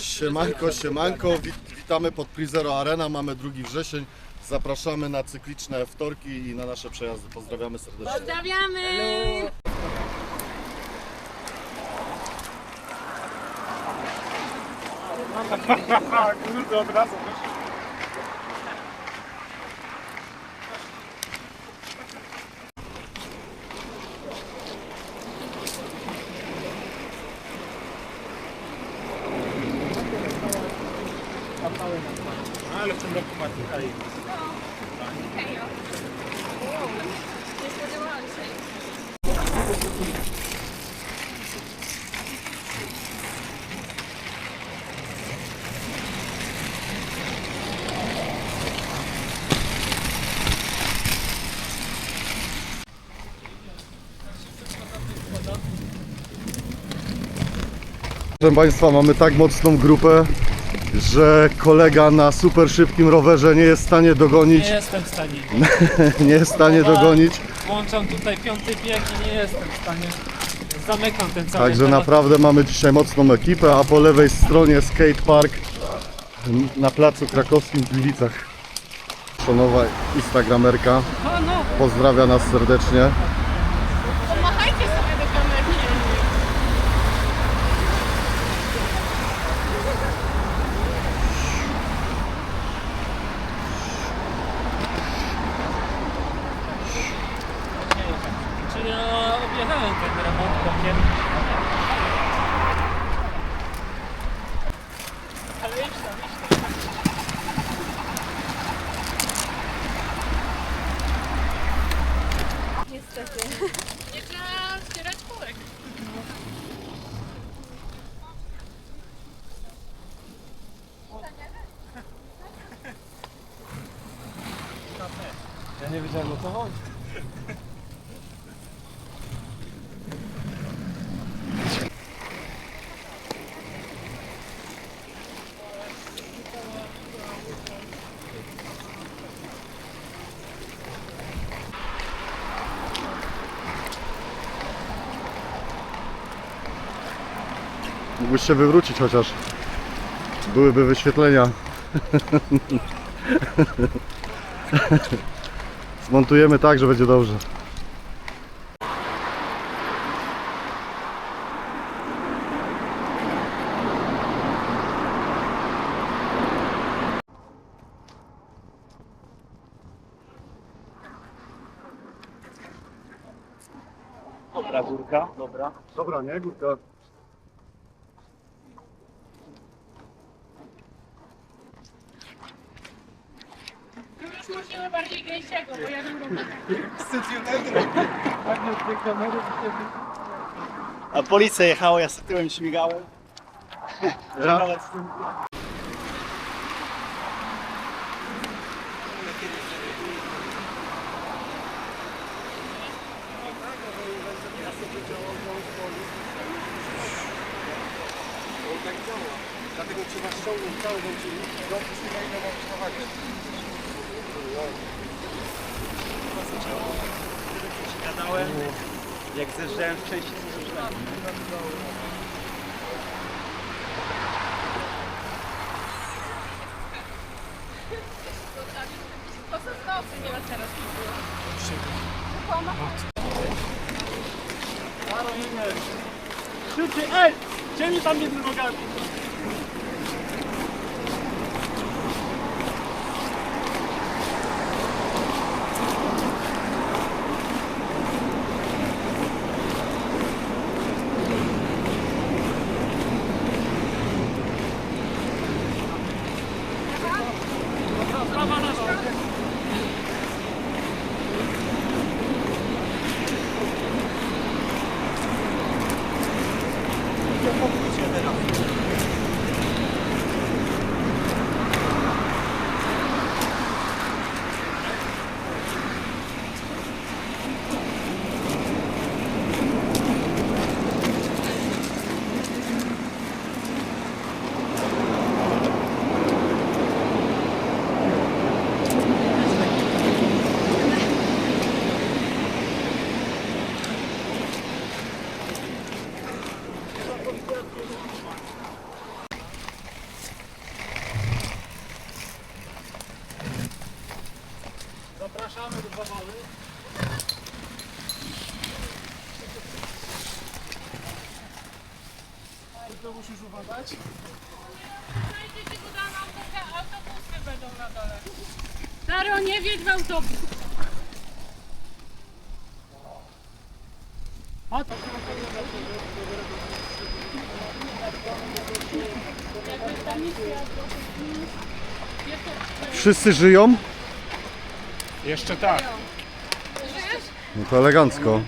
Siemanko, siemanko, Wit, witamy pod Prizero Arena, mamy 2 wrzesień, zapraszamy na cykliczne wtorki i na nasze przejazdy, pozdrawiamy serdecznie. Pozdrawiamy! Kurde, od razu Ale w tym roku ma tutaj. Proszę Państwa, mamy tak mocną grupę, że kolega na super szybkim rowerze nie jest w stanie dogonić, Nie jestem w stanie. nie jest w stanie dogonić, Włączam tutaj piąty bieg i nie jestem w stanie. Zamykam ten cały także temat. naprawdę mamy dzisiaj mocną ekipę, a po lewej stronie skatepark na placu krakowskim w Gliwicach. Szanowa instagramerka, A no, pozdrawia nas serdecznie. Objechałem ten remont bokiem. Ale idź tam, idź tam. Niestety. Nie trzeba ścierać kółek. Ja nie wiedziałem o co chodzi. Mógłbyś się wywrócić chociaż. Byłyby wyświetlenia. Zmontujemy tak, że będzie dobrze. Dobra, górka, dobra. Dobra, nie? Górka. Gęsiego, bo ja A policja jechała, ja z tyłem śmigałem. Ja? Dlatego trzeba ściągnąć całą godzinę. Do możesz na wagę. Gadałem, jak zjeżdżałem w części zjeżdżałem. Po co znowu nie ma teraz Krzyczy, ej! Gdzie mi tam między nogami? Zapraszamy do zabawy. To musisz uważać. Autobusy będą na dole. Daro, nie wiedz w autobus. A to Wszyscy żyją? Jeszcze tak. No to elegancko.